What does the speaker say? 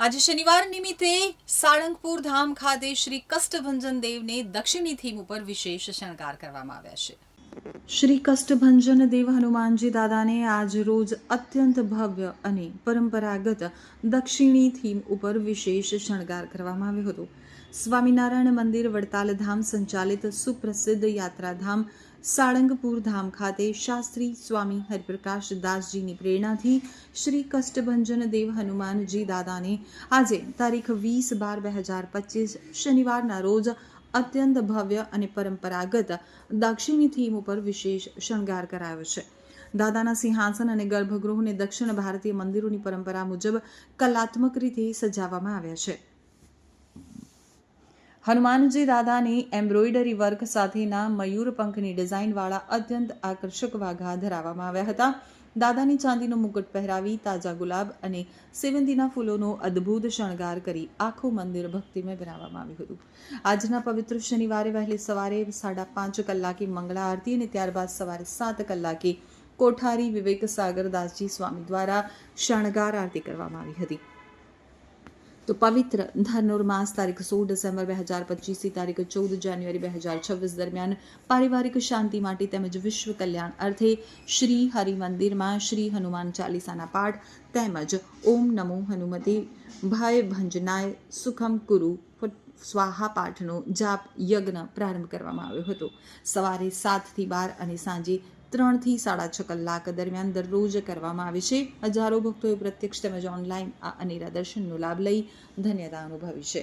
આજે શનિવાર નિમિત્તે સાળંગપુર ધામ ખાતે શ્રી કષ્ટભંજન દેવને દક્ષિણી થીમ ઉપર વિશેષ શણગાર કરવામાં આવ્યા છે. શ્રી કષ્ટભંજન દેવ હનુમાનજી દાદાને આજ રોજ અત્યંત ભવ્ય અને પરંપરાગત દક્ષિણી થીમ ઉપર વિશેષ શણગાર કરવામાં આવ્યો હતો. સ્વામિનારાયણ મંદિર વડતાલ ધામ સંચાલિત સુપ્રસિદ્ધ યાત્રાધામ સાળંગપુર ધામ ખાતે શાસ્ત્રી સ્વામી હરિપ્રકાશ દાસજીની પ્રેરણાથી શ્રી કષ્ટભંજન દેવ હનુમાનજી દાદાને આજે તારીખ વીસ બાર બે હજાર પચીસ શનિવારના રોજ અત્યંત ભવ્ય અને પરંપરાગત દક્ષિણી થીમ ઉપર વિશેષ શણગાર કરાયો છે. દાદાના સિંહાસન અને ગર્ભગૃહને દક્ષિણ ભારતીય મંદિરોની પરંપરા મુજબ કલાત્મક રીતે સજાવવામાં આવ્યા છે. હનુમાનજી દાદાને એમ્બ્રોઇડરી વર્ક સાથેના મયુર પંખની ડિઝાઇનવાળા અત્યંત આકર્ષક વાઘા ધરાવવામાં આવ્યા હતા. દાદાની ચાંદીનો મુકુટ પહેરાવી તાજા ગુલાબ અને સેવંતીના ફૂલોનો અદ્ભુત શણગાર કરી આખું મંદિર ભક્તિમય બનાવવામાં આવ્યું હતું. આજના પવિત્ર શનિવારે વહેલી સવારે સાડા પાંચ કલાકે મંગળા આરતી અને ત્યારબાદ સવારે સાત કલાકે કોઠારી વિવેક સાગરદાસજી સ્વામી દ્વારા શણગાર આરતી કરવામાં આવી હતી. તો પવિત્ર ધનુર્માસ તારીખ સોળ ડિસેમ્બર બે હજાર પચીસથી તારીખ ચૌદ જાન્યુઆરી બે હજાર છવ્વીસ દરમિયાન પારિવારિક શાંતિ માટે તેમજ વિશ્વ કલ્યાણ અર્થે શ્રી હરિ મંદિરમાં શ્રી હનુમાન ચાલીસાના પાઠ તેમજ ઓમ નમો હનુમતે ભય ભંજનાય સુખમ કુરુ સ્વાહા પાઠનો જાપ યજ્ઞ પ્રારંભ કરવામાં આવ્યો હતો સવારે સાતથી બાર અને સાંજે ત્રણથી સાડા છ કલાક દરમિયાન દરરોજ કરવામાં આવે છે. હજારો ભક્તોએ પ્રત્યક્ષ તેમજ ઓનલાઈન આ અનેરા દર્શનનો લાભ લઈ ધન્યતા અનુભવી છે.